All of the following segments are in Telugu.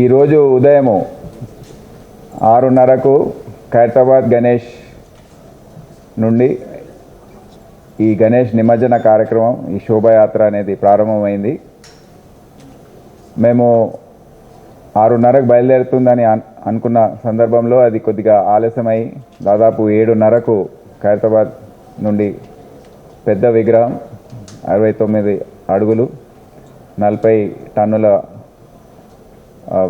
ఈరోజు ఉదయము ఆరున్నరకు ఖైరతాబాద్ గణేష్ నుండి ఈ గణేష్ నిమజ్జన కార్యక్రమం ఈ శోభాయాత్ర అనేది ప్రారంభమైంది. మేము ఆరున్నరకు బయలుదేరుతుందని అనుకున్న సందర్భంలో అది కొద్దిగా ఆలస్యమై దాదాపు ఏడున్నరకు ఖైరతాబాద్ నుండి పెద్ద విగ్రహం అరవై తొమ్మిది అడుగులు నలభై టన్నుల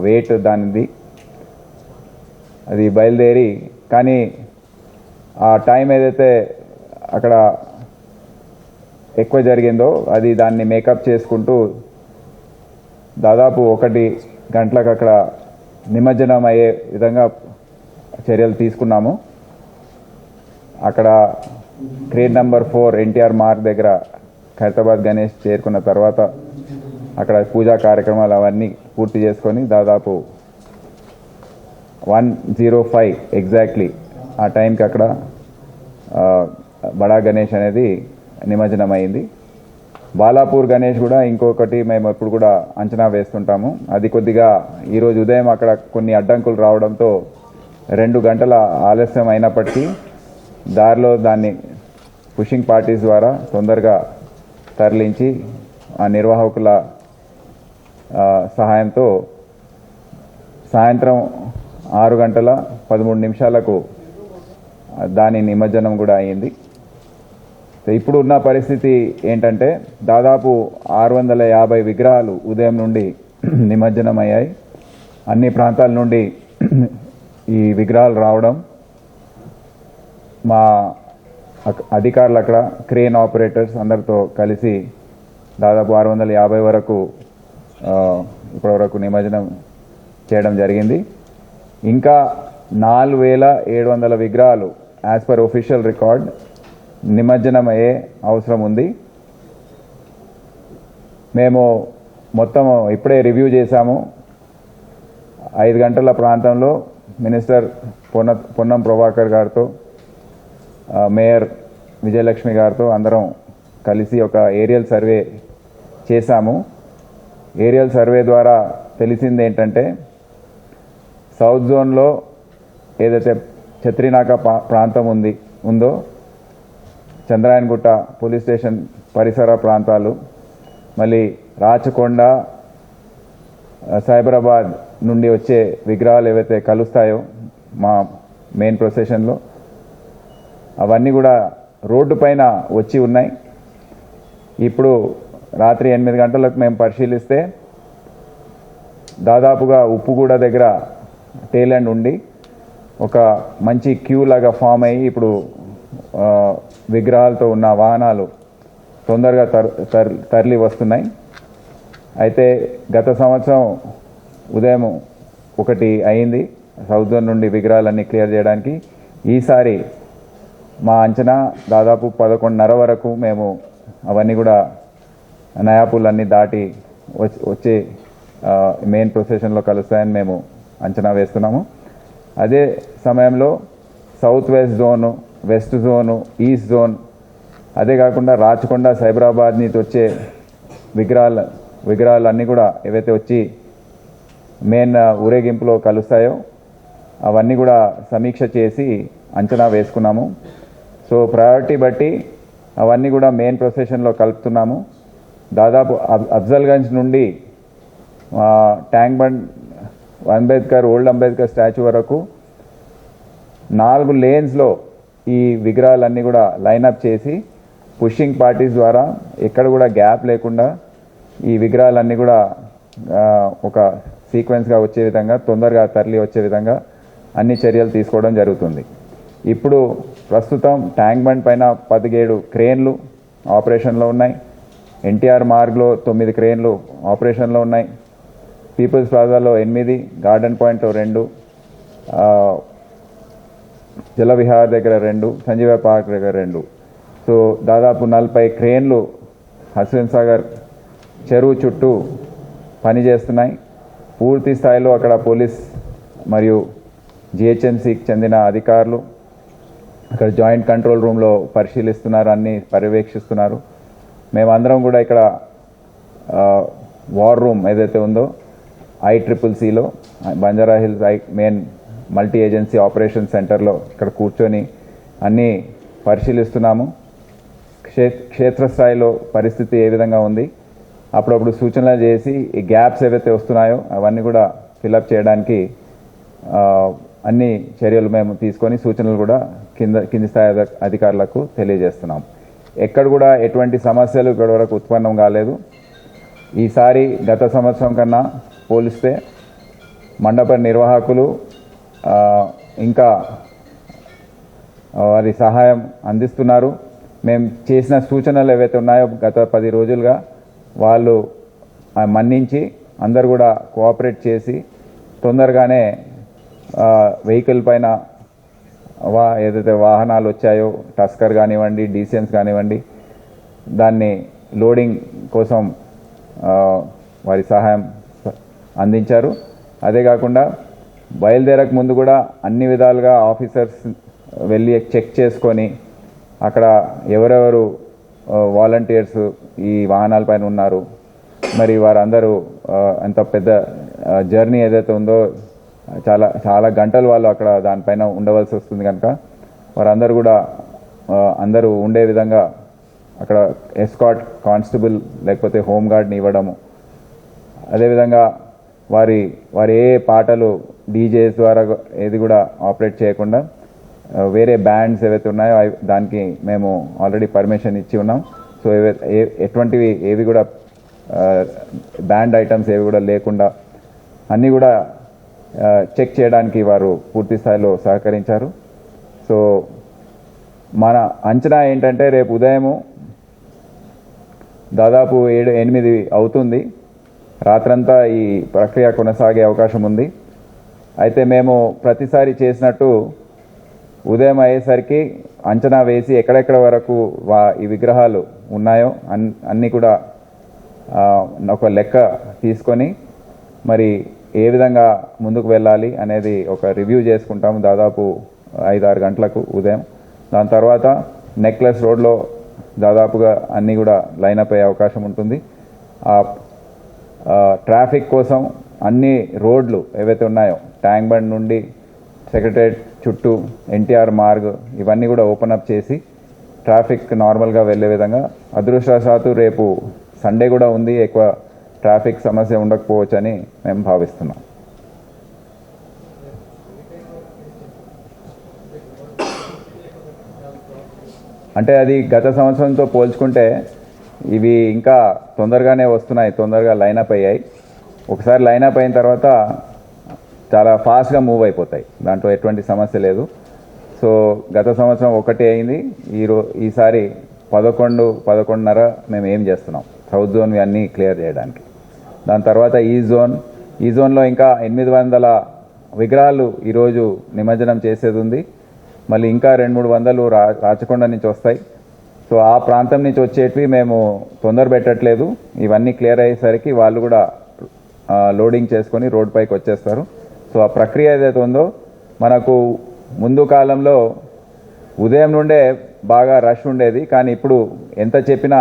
వెయిట్ దానిది. అది బయలుదేరి కానీ ఆ టైం ఏదైతే అక్కడ ఎక్కువ జరిగిందో అది దాన్ని మేకప్ చేసుకుంటూ దాదాపు ఒకటి గంటలకు అక్కడ నిమజ్జనం అయ్యే విధంగా చర్యలు తీసుకున్నాము. అక్కడ crane number four NTR Marg దగ్గర ఖైరతాబాద్ గణేష్ చేరుకున్న తర్వాత అక్కడ పూజా కార్యక్రమాలు అవన్నీ పూర్తి చేసుకొని దాదాపు వన్ జీరో ఫైవ్ ఎగ్జాక్ట్లీ ఆ టైంకి అక్కడ బడా గణేష్ అనేది నిమజ్జనం అయింది బాలాపూర్ గణేష్ కూడా ఇంకొకటి మేము ఎప్పుడు కూడా అంచనా వేస్తుంటాము. అది కొద్దిగా ఈరోజు ఉదయం అక్కడ కొన్ని అడ్డంకులు రావడంతో రెండు గంటల ఆలస్యం అయినప్పటికీ దారిలో దాన్ని పుషింగ్ పార్టీస్ ద్వారా తొందరగా తరలించి ఆ నిర్వాహకుల సహాయంతో సాయంత్రం ఆరు గంటల పదమూడు నిమిషాలకు దాని నిమజ్జనం కూడా అయింది ఇప్పుడు ఉన్న పరిస్థితి ఏంటంటే దాదాపు ఆరు వందల యాభై విగ్రహాలు ఉదయం నుండి నిమజ్జనం అయ్యాయి. అన్ని ప్రాంతాల నుండి ఈ విగ్రహాలు రావడం మా అక్- అధికారులు అక్కడ క్రేన్ ఆపరేటర్స్ అందరితో కలిసి దాదాపు ఆరు వందల యాభై వరకు ఇప్పటి ఇప్పటివరకు నిమజ్జనం చేయడం జరిగింది. ఇంకా నాలుగు వేల ఏడు వందల విగ్రహాలు యాజ్ పర్ ఒఫీషియల్ రికార్డ్ నిమజ్జనం అయ్యే అవసరం ఉంది. మేము మొత్తం ఇప్పుడే రివ్యూ చేశాము. ఐదు గంటల ప్రాంతంలో మినిస్టర్ పొన్న పొన్నం ప్రభాకర్ గారితో మేయర్ విజయలక్ష్మి గారితో అందరం కలిసి ఒక ఏరియల్ సర్వే చేశాము. ఏరియల్ సర్వే ద్వారా తెలిసింది ఏంటంటే సౌత్ జోన్లో ఏదైతే ఛత్రినాక పా- ప్రాంతం ఉంది ఉందో చంద్రాయన్గుట్ట పోలీస్ స్టేషన్ పరిసర ప్రాంతాలు మళ్ళీ రాచకొండ సైబరాబాద్ నుండి వచ్చే విగ్రహాలు ఏవైతే కలుస్తాయో మా మెయిన్ ప్రొసెషన్లో అవన్నీ కూడా రోడ్డు పైన వచ్చి ఉన్నాయి. ఇప్పుడు రాత్రి ఎనిమిది గంటలకు మేము పరిశీలిస్తే దాదాపుగా ఉప్పుగూడ దగ్గర టేలెండ్ ఉండి ఒక మంచి క్యూ లాగా ఫామ్ అయ్యి ఇప్పుడు విగ్రహాలతో ఉన్న వాహనాలు తొందరగా తర్ తరలి వస్తున్నాయి. అయితే గత సంవత్సరం ఉదయం ఒకటి అయింది. సౌత్ నుండి విగ్రహాలన్నీ క్లియర్ చేయడానికి ఈసారి మా అంచనా దాదాపు పదకొండున్నర వరకు మేము అవన్నీ కూడా నయాపులన్నీ దాటి వచ్చే మెయిన్ ప్రొసెషన్లో కలుస్తాయని మేము అంచనా వేస్తున్నాము. అదే సమయంలో south west zone west zone east zone అదే కాకుండా రాచకొండ సైబరాబాద్ నుంచి వచ్చే విగ్రహాలు విగ్రహాలు అన్నీ కూడా ఏవైతే వచ్చి మెయిన్ ఊరేగింపులో కలుస్తాయో అవన్నీ కూడా సమీక్ష చేసి అంచనా వేసుకున్నాము. సో ప్రయారిటీ బట్టి అవన్నీ కూడా మెయిన్ ప్రొసెషన్లో కలుపుతున్నాము. దాదాపు అబ్- అఫ్జల్గంజ్ నుండి tank bund Ambedkar old Ambedkar statue వరకు నాలుగు లేన్స్లో ఈ విగ్రహాలన్నీ కూడా లైనప్ చేసి పుషింగ్ పార్టీస్ ద్వారా ఎక్కడ కూడా గ్యాప్ లేకుండా ఈ విగ్రహాలన్నీ కూడా ఒక సీక్వెన్స్గా వచ్చే విధంగా తొందరగా తరలి వచ్చే విధంగా అన్ని చర్యలు తీసుకోవడం జరుగుతుంది. ఇప్పుడు ప్రస్తుతం ట్యాంక్ బండ్ పైన పదిహేడు క్రేన్లు ఆపరేషన్లో ఉన్నాయి. ఎన్టీఆర్ మార్గ్లో తొమ్మిది క్రేన్లు ఆపరేషన్లో ఉన్నాయి. పీపుల్స్ ప్లాజాలో ఎనిమిది గార్డెన్ పాయింట్లో రెండు జలవిహార్ దగ్గర రెండు సంజీవ పార్క్ దగ్గర రెండు. సో దాదాపు నలభై క్రేన్లు హస్వెన్ సాగర్ చెరువు చుట్టూ పనిచేస్తున్నాయి. పూర్తి స్థాయిలో అక్కడ పోలీస్ మరియు జిహెచ్ఎంసీకి చెందిన అధికారులు అక్కడ జాయింట్ కంట్రోల్ రూమ్లో పరిశీలిస్తున్నారు అన్ని పర్యవేక్షిస్తున్నారు. మేమందరం కూడా ఇక్కడ వార్ రూమ్ ఏదైతే ఉందో ఐ ట్రిపుల్ సిలో Banjara Hills I main multi agency operation సెంటర్లో ఇక్కడ కూర్చొని అన్నీ పరిశీలిస్తున్నాము. క్షే క్షేత్రస్థాయిలో పరిస్థితి ఏ విధంగా ఉంది అప్పుడప్పుడు సూచనలు చేసి ఈ గ్యాప్స్ ఏవైతే వస్తున్నాయో అవన్నీ కూడా ఫిలప్ చేయడానికి అన్ని చర్యలు మేము తీసుకొని సూచనలు కూడా కింద కింది స్థాయి అధికారులకు తెలియజేస్తున్నాం. ఎక్కడ కూడా ఎటువంటి సమస్యలు ఇప్పటి వరకు ఉత్పన్నం కాలేదు. ఈసారి గత సంవత్సరం కన్నా పోలిస్తే మండప నిర్వాహకులు ఇంకా వారి సహాయం అందిస్తున్నారు. మేము చేసిన సూచనలు ఏవైతే ఉన్నాయో గత పది రోజులుగా వాళ్ళు మన్నించి అందరు కూడా కోఆపరేట్ చేసి తొందరగానే వెహికల్ పైన వా ఏదైతే వాహనాలు వచ్చాయో టస్కర్ కానివ్వండి డీసెన్స్ కానివ్వండి దాన్ని లోడింగ్ కోసం వారి సహాయం అందించారు. అదే కాకుండా బయలుదేరక ముందు కూడా అన్ని విధాలుగా ఆఫీసర్స్ వెళ్ళి చెక్ చేసుకొని అక్కడ ఎవరెవరు వాలంటీర్స్ ఈ వాహనాలపైన ఉన్నారు. మరి వారందరూ ఎంత పెద్ద జర్నీ ఏదైతే ఉందో చాలా చాలా గంటలు వాళ్ళు అక్కడ దానిపైన ఉండవలసి వస్తుంది కనుక. వారందరూ కూడా అందరూ ఉండే విధంగా అక్కడ ఎస్కాట్ కానిస్టేబుల్ లేకపోతే హోమ్ గార్డ్ని ఇవ్వడము. అదేవిధంగా వారి వారి ఏ పాటలు డీజేస్ ద్వారా ఏది కూడా ఆపరేట్ చేయకుండా వేరే బ్యాండ్స్ ఏవైతే ఉన్నాయో అవి- దానికి మేము ఆల్రెడీ పర్మిషన్ ఇచ్చి ఉన్నాం. సో ఏ- ఎటువంటివి ఏవి కూడా బ్యాండ్ ఐటమ్స్ ఏవి కూడా లేకుండా అన్నీ కూడా చెక్ చేయడానికి వారు పూర్తి స్థాయిలో సహకరించారు. సో మన అంచనా ఏంటంటే రేపు ఉదయము దాదాపు ఏడు ఎనిమిది అవుతుంది. రాత్రంతా ఈ ప్రక్రియ కొనసాగే అవకాశం ఉంది. అయితే మేము ప్రతిసారి చేసినట్టు ఉదయం అయ్యేసరికి అంచనా వేసి ఎక్కడెక్కడ వరకు వా ఈ విగ్రహాలు ఉన్నాయో అన్ అన్నీ కూడా ఒక లెక్క తీసుకొని మరి ఏ విధంగా ముందుకు వెళ్ళాలి అనేది ఒక రివ్యూ చేసుకుంటాము దాదాపు ఐదు ఆరు గంటలకు ఉదయం. దాని తర్వాత నెక్లెస్ రోడ్లో దాదాపుగా అన్నీ కూడా లైనప్ అయ్యే అవకాశం ఉంటుంది. ఆ ఆ, ట్రాఫిక్ కోసం అన్ని రోడ్లు ఏవైతే ఉన్నాయో ట్యాంక్ బండ్ నుండి సెక్రటరేట్ చుట్టూ ఎన్టీఆర్ మార్గ్ ఇవన్నీ కూడా ఓపెన్ అప్ చేసి ట్రాఫిక్ నార్మల్గా వెళ్ళే విధంగా అదృష్టవశాత్తు రేపు సండే కూడా ఉంది. ఎక్కువ ట్రాఫిక్ సమస్య ఉండకపోవచ్చు అని మేము భావిస్తున్నాం. అంటే అది గత సంవత్సరంతో పోల్చుకుంటే ఇవి ఇంకా తొందరగానే వస్తున్నాయి తొందరగా లైనప్ అయ్యాయి. ఒకసారి లైనప్ అయిన తర్వాత చాలా ఫాస్ట్గా మూవ్ అయిపోతాయి. దాంట్లో ఎటువంటి సమస్య లేదు. సో గత సంవత్సరం ఒకటి అయింది. ఈరో ఈసారి పదకొండు పదకొండున్నర మేము ఏం చేస్తున్నాం? సౌత్ జోన్వి అన్నీ క్లియర్ చేయడానికి. దాని తర్వాత ఈ జోన్ ఈ జోన్లో ఇంకా ఎనిమిది వందల విగ్రహాలు ఈరోజు నిమజ్జనం చేసేది ఉంది. మళ్ళీ ఇంకా రెండు మూడు వందలు రా రాచకొండ నుంచి వస్తాయి. సో ఆ ప్రాంతం నుంచి వచ్చేటివి మేము తొందర పెట్టట్లేదు. ఇవన్నీ క్లియర్ అయ్యేసరికి వాళ్ళు కూడా లోడింగ్ చేసుకొని రోడ్ పైకి వచ్చేస్తారు. సో ఆ ప్రక్రియ ఏదైతే ఉందో మనకు ముందు కాలంలో ఉదయం నుండే బాగా రష్ ఉండేది. కానీ ఇప్పుడు ఎంత చెప్పినా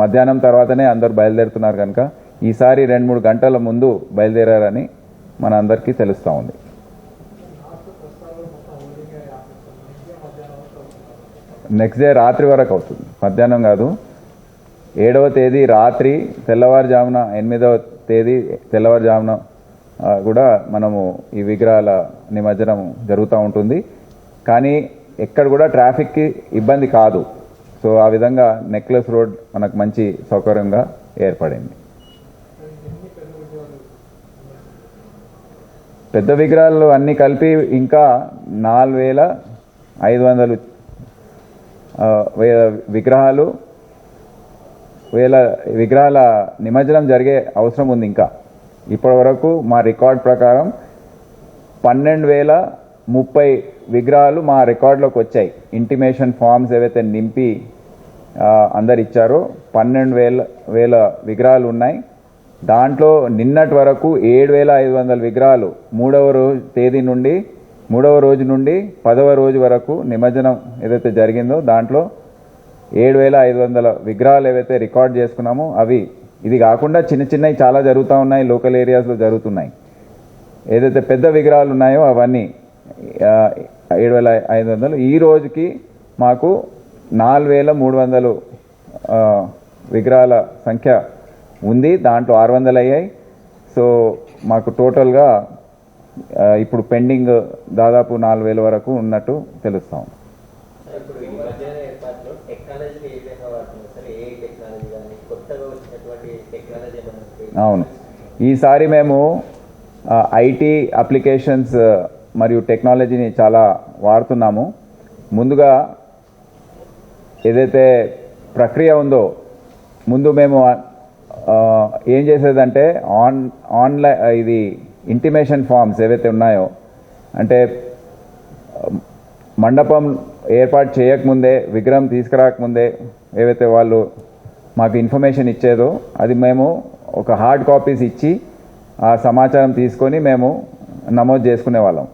మధ్యాహ్నం తర్వాతనే అందరూ బయలుదేరుతున్నారు కనుక. ఈసారి రెండు మూడు గంటల ముందు బయలుదేరారని మన అందరికీ తెలుస్తూ ఉంది. నెక్స్ట్ డే రాత్రి వరకు అవుతుంది. మధ్యాహ్నం కాదు. ఏడవ తేదీ రాత్రి తెల్లవారుజామున ఎనిమిదవ తేదీ తెల్లవారుజామున కూడా మనము ఈ విగ్రహాల నిమజ్జనం జరుగుతూ ఉంటుంది. కానీ ఎక్కడ కూడా ట్రాఫిక్కి ఇబ్బంది కాదు. సో ఆ విధంగా నెక్లెస్ రోడ్ మనకు మంచి సౌకర్యంగా ఏర్పడింది. పెద్ద విగ్రహాలు అన్నీ కలిపి ఇంకా నాలుగు వేల ఐదు వందలు వే- విగ్రహాలు వేల విగ్రహాల నిమజ్జనం జరిగే అవసరం ఉంది ఇంకా. ఇప్పటి వరకు మా రికార్డ్ ప్రకారం పన్నెండు వేల ముప్పై విగ్రహాలు మా రికార్డులోకి వచ్చాయి. ఇంటిమేషన్ ఫామ్స్ ఏవైతే నింపి అందరు ఇచ్చారో పన్నెండు వేల వేల విగ్రహాలు ఉన్నాయి. దాంట్లో నిన్నటి వరకు ఏడు వేల ఐదు వందల విగ్రహాలు మూడవ రోజు తేదీ నుండి మూడవ రోజు నుండి పదవ రోజు వరకు నిమజ్జనం ఏదైతే జరిగిందో దాంట్లో ఏడు వేల ఐదు వందల విగ్రహాలు ఏవైతే రికార్డ్ చేసుకున్నామో అవి. ఇది కాకుండా చిన్న చిన్నవి చాలా జరుగుతూ ఉన్నాయి లోకల్ ఏరియాస్లో జరుగుతున్నాయి. ఏదైతే పెద్ద విగ్రహాలు ఉన్నాయో అవన్నీ ఏడు వేల ఐదు వందలు. ఈ రోజుకి మాకు నాలుగు వేల మూడు వందలు విగ్రహాల సంఖ్య ఉంది దాంట్లో ఆరు వందలు అయ్యాయి. సో మాకు టోటల్గా ఇప్పుడు పెండింగ్ దాదాపు నాలుగు వేల వరకు ఉన్నట్టు తెలుస్తాం అవును. ఈసారి మేము ఐటీ అప్లికేషన్స్ మరియు టెక్నాలజీని చాలా వాడుతున్నాము. ముందుగా ఏదైతే ప్రక్రియ ఉందో ముందు మేము ఏం చేసేదంటే ఆన్ ఆన్లైన్ ఇది ఇంటిమేషన్ ఫామ్స్ ఏవైతే ఉన్నాయో అంటే మండపం ఏర్పాటు చేయకముందే విగ్రహం తీసుకురాకముందే ఏవైతే వాళ్ళు మాకు ఇన్ఫర్మేషన్ ఇచ్చేదో అది మేము ఒక హార్డ్ కాపీస్ ఇచ్చి ఆ సమాచారం తీసుకొని మేము నమోదు చేసుకునే వాళ్ళం.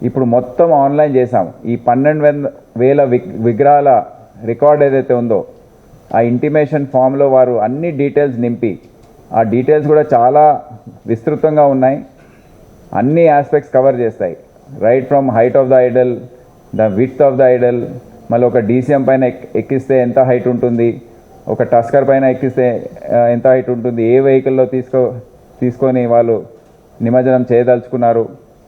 ఇప్పుడు మొత్తం ఆన్లైన్ చేసాం ఈ పన్నెండు వేల వేల విగ్రహాల రికార్డ్ ఏదైతే ఉందో ఆ ఇంటిమేషన్ ఫామ్లో వారు అన్ని డీటెయిల్స్ నింపి ఆ డీటెయిల్స్ కూడా చాలా విస్తృతంగా ఉన్నాయి. అన్ని ఆస్పెక్ట్స్ కవర్ చేస్తాయి. Right from height of the idol the width of the idol మళ్ళీ ఒక డీసీఎం పైన ఎక్కిస్తే ఎంత హైట్ ఉంటుంది ఒక టస్కర్ పైన ఎక్కిస్తే ఎంత హైట్ ఉంటుంది ఏ వెహికల్లో తీసుకో తీసుకొని వాళ్ళు నిమజ్జనం చేయదలుచుకున్నారు.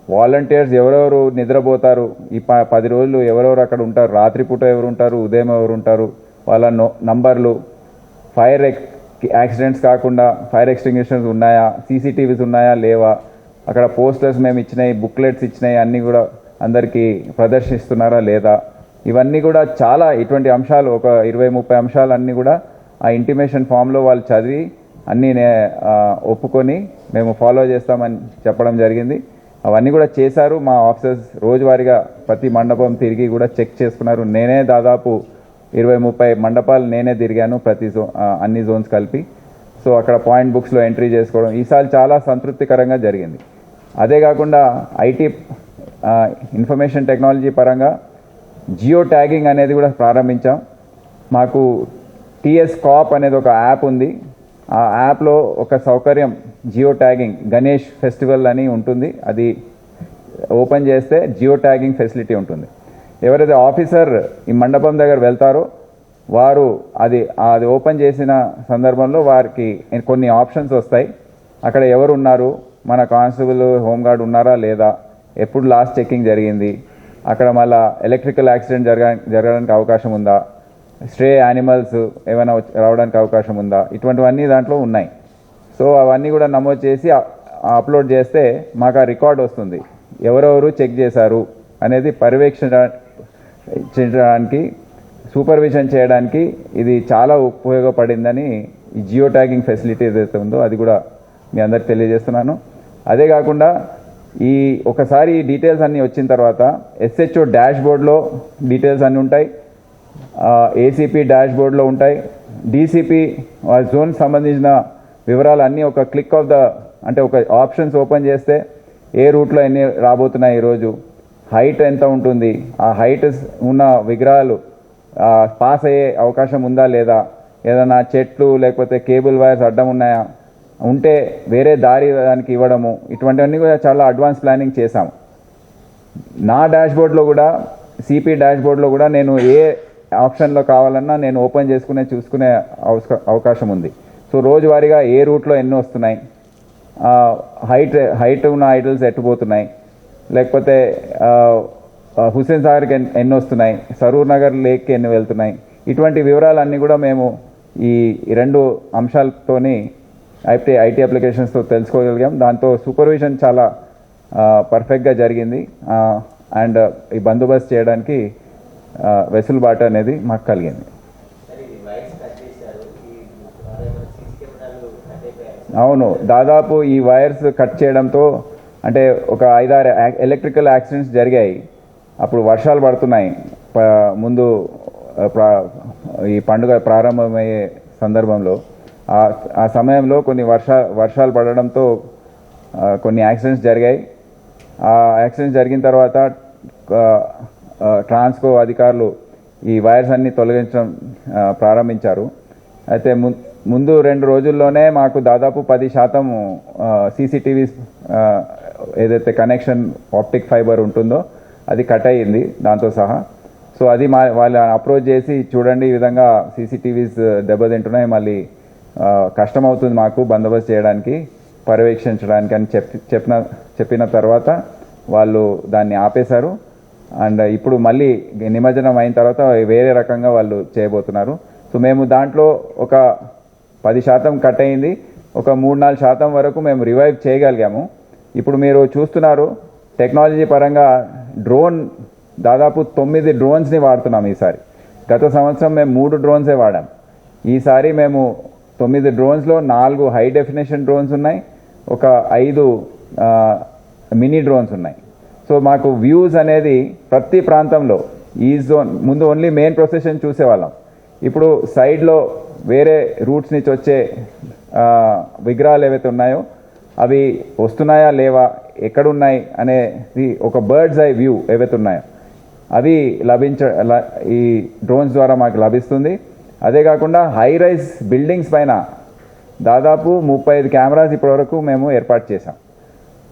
వాలంటీర్స్ ఎవరెవరు నిద్రపోతారు ఈ ప పది రోజులు ఎవరెవరు అక్కడ ఉంటారు రాత్రిపూట ఎవరు ఉంటారు ఉదయం ఎవరు ఉంటారు వాళ్ళ నో నంబర్లు ఫైర్ యాక్సిడెంట్స్ కాకుండా ఫైర్ ఎక్స్టింగ్విషన్స్ ఉన్నాయా సీసీటీవీస్ ఉన్నాయా లేవా? అక్కడ పోస్టర్స్ మేము ఇచ్చినాయి బుక్లెట్స్ ఇచ్చినాయి అన్నీ కూడా అందరికీ ప్రదర్శిస్తున్నారా లేదా? ఇవన్నీ కూడా చాలా ఇటువంటి అంశాలు ఒక ఇరవై ముప్పై అంశాలు అన్నీ కూడా ఆ ఇంటిమేషన్ ఫామ్లో వాళ్ళు చదివి అన్నీ నే ఒప్పుకొని మేము ఫాలో చేస్తామని చెప్పడం జరిగింది. అవన్నీ కూడా చేశారు మా ఆఫీసర్స్. రోజువారీగా ప్రతి మండపం తిరిగి కూడా చెక్ చేసుకున్నారు. నేనే దాదాపు ఇరవై ముప్పై మండపాలు నేనే తిరిగాను ప్రతి జో అన్ని జోన్స్ కలిపి. సో అక్కడ పాయింట్ బుక్స్లో ఎంట్రీ చేసుకోవడం ఈసారి చాలా సంతృప్తికరంగా జరిగింది. అదే కాకుండా ఐటీ ఇన్ఫర్మేషన్ టెక్నాలజీ పరంగా జియో ట్యాగింగ్ అనేది కూడా ప్రారంభించాం. మాకు టిఎస్ కాప్ అనేది ఒక యాప్ ఉంది. ఆ యాప్లో ఒక సౌకర్యం జియో ట్యాగింగ్ గణేష్ ఫెస్టివల్ అని ఉంటుంది. అది ఓపెన్ చేస్తే జియో ట్యాగింగ్ ఫెసిలిటీ ఉంటుంది. ఎవరైతే ఆఫీసర్ ఈ మండపం దగ్గర వెళ్తారో వారు అది అది ఓపెన్ చేసిన సందర్భంలో వారికి కొన్ని ఆప్షన్స్ వస్తాయి. అక్కడ ఎవరు ఉన్నారు మన కానిస్టేబుల్ హోంగార్డ్ ఉన్నారా లేదా? ఎప్పుడు లాస్ట్ చెక్కింగ్ జరిగింది? అక్కడ మళ్ళా ఎలక్ట్రికల్ యాక్సిడెంట్ జరగ జరగడానికి అవకాశం ఉందా? స్ట్రే యానిమల్స్ ఏమైనా రావడానికి అవకాశం ఉందా? ఇటువంటివన్నీ దాంట్లో ఉన్నాయి. సో అవన్నీ కూడా నమోదు చేసి అప్లోడ్ చేస్తే మాకు ఆ రికార్డ్ వస్తుంది. ఎవరెవరు చెక్ చేశారు అనేది చేయడానికి సూపర్విజన్ చేయడానికి ఇది చాలా ఉపయోగపడిందని ఈ జియో ట్యాగింగ్ ఫెసిలిటీ ఏదైతే ఉందో అది కూడా మీ అందరికి తెలియజేస్తున్నాను. అదే కాకుండా ఈ ఒకసారి డీటెయిల్స్ అన్నీ వచ్చిన తర్వాత ఎస్హెచ్ఓ డాష్ బోర్డ్లో డీటెయిల్స్ అన్నీ ఉంటాయి. ఏసీపీ డాష్ బోర్డ్లో ఉంటాయి. డీసీపీ జోన్ సంబంధించిన వివరాలు అన్నీ ఒక క్లిక్ ఆఫ్ ద అంటే ఒక ఆప్షన్స్ ఓపెన్ చేస్తే ఏ రూట్లో ఎన్ని రాబోతున్నాయి ఈరోజు హైట్ ఎంత ఉంటుంది? ఆ హైట్ ఉన్న విగ్రహాలు పాస్ అయ్యే అవకాశం ఉందా లేదా? ఏదైనా చెట్లు లేకపోతే కేబుల్ వైర్స్ అడ్డం ఉన్నాయా? ఉంటే వేరే దారి దానికి ఇవ్వడము ఇటువంటివన్నీ కూడా చాలా అడ్వాన్స్ ప్లానింగ్ చేశాము. నా డాష్బోర్డ్లో కూడా సిపి డాష్బోర్డ్లో కూడా నేను ఏ ఆప్షన్లో కావాలన్నా నేను ఓపెన్ చేసుకునే చూసుకునే అవకాశం ఉంది. సో రోజువారీగా ఏ రూట్లో ఎన్ని వస్తున్నాయి. హైట్ హైట్ ఉన్న ఐడల్స్ ఎట్టుపోతున్నాయి? లేకపోతే హుస్సేన్ సాగర్కి ఎన్- ఎన్ని వస్తున్నాయి సరూర్ నగర్ లేక్కి ఎన్ని వెళ్తున్నాయి ఇటువంటి వివరాలన్నీ కూడా మేము ఈ రెండు అంశాలతోని ఐటీ ఐటీ అప్లికేషన్స్తో తెలుసుకోగలిగాం. దాంతో సూపర్విజన్ చాలా పర్ఫెక్ట్గా జరిగింది. అండ్ ఈ బందోబస్తు చేయడానికి వెసులుబాటు అనేది మాకు కలిగింది. అవును దాదాపు ఈ వైర్స్ కట్ చేయడంతో అంటే ఒక ఐదారు ఎలక్ట్రికల్ యాక్సిడెంట్స్ జరిగాయి. అప్పుడు వర్షాలు పడుతున్నాయి. ముందు ప్రా- ఈ పండుగ ప్రారంభమయ్యే సందర్భంలో ఆ ఆ సమయంలో కొన్ని వర్ష వర్షాలు పడడంతో కొన్ని యాక్సిడెంట్స్ జరిగాయి. ఆ యాక్సిడెంట్స్ జరిగిన తర్వాత ట్రాన్స్కో అధికారులు ఈ వైర్స్ అన్ని తొలగించడం ప్రారంభించారు. అయితే ము- ముందు రెండు రోజుల్లోనే మాకు దాదాపు పది శాతం సీసీటీవీ ఏదైతే కనెక్షన్ ఆప్టిక్ ఫైబర్ ఉంటుందో అది కట్ అయ్యింది దాంతో సహా. సో అది మా వాళ్ళు అప్రోచ్ చేసి చూడండి ఈ విధంగా సీసీటీవీస్ uh, దెబ్బతింటున్నాయి మళ్ళీ uh, కష్టమవుతుంది కష్టం అవుతుంది మాకు బందోబస్తు చేయడానికి పర్యవేక్షించడానికి అని చెప్పి చెప్పిన చెప్పిన తర్వాత వాళ్ళు దాన్ని ఆపేశారు. అండ్ ఇప్పుడు మళ్ళీ నిమజ్జనం అయిన తర్వాత వేరే రకంగా వాళ్ళు చేయబోతున్నారు. సో మేము దాంట్లో ఒక పది శాతం కట్ అయింది. ఒక మూడు నాలుగు శాతం వరకు మేము రివైవ్ చేయగలిగాము. ఇప్పుడు మీరు చూస్తున్నారు టెక్నాలజీ పరంగా డ్రోన్ దాదాపు తొమ్మిది డ్రోన్స్ని వాడుతున్నాం ఈసారి. గత సంవత్సరం మేము మూడు డ్రోన్సే వాడాం. ఈసారి మేము తొమ్మిది డ్రోన్స్లో నాలుగు హై డెఫినేషన్ డ్రోన్స్ ఉన్నాయి ఒక ఐదు మినీ డ్రోన్స్ ఉన్నాయి. సో మాకు వ్యూస్ అనేది ప్రతి ప్రాంతంలో ఈ జోన్ ముందు ఓన్లీ మెయిన్ ప్రొసెషన్ చూసేవాళ్ళం. ఇప్పుడు సైడ్లో వేరే రూట్స్ నుంచి వచ్చే విగ్రహాలు ఏవైతే ఉన్నాయో అవి వస్తున్నాయా లేవా? ఎక్కడున్నాయి? అనేది ఒక బర్డ్స్ ఐ వ్యూ ఏవైతే ఉన్నాయో అవి లభించ ల- ఈ డ్రోన్స్ ద్వారా మాకు లభిస్తుంది. అదే కాకుండా హై రైజ్ బిల్డింగ్స్ పైన దాదాపు ముప్పై ఐదు కెమెరాస్ ఇప్పటివరకు మేము ఏర్పాటు చేశాం.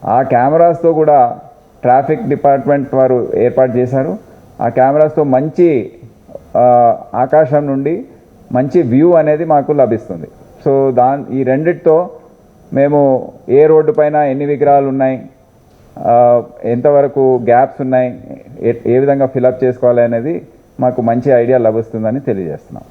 ఆ కెమెరాస్తో కూడా ట్రాఫిక్ డిపార్ట్మెంట్ వారు ఏర్పాటు చేశారు. ఆ కెమెరాస్తో మంచి ఆకాశం నుండి మంచి వ్యూ అనేది మాకు లభిస్తుంది. సో దా ఈ రెండిటితో మేము ఏ రోడ్డు పైన ఎన్ని విగ్రహాలు ఉన్నాయి ఎంతవరకు గ్యాప్స్ ఉన్నాయి ఏ- ఏ విధంగా ఫిలప్ చేసుకోవాలి అనేది మాకు మంచి ఐడియా లభిస్తుందని తెలియజేస్తున్నాం.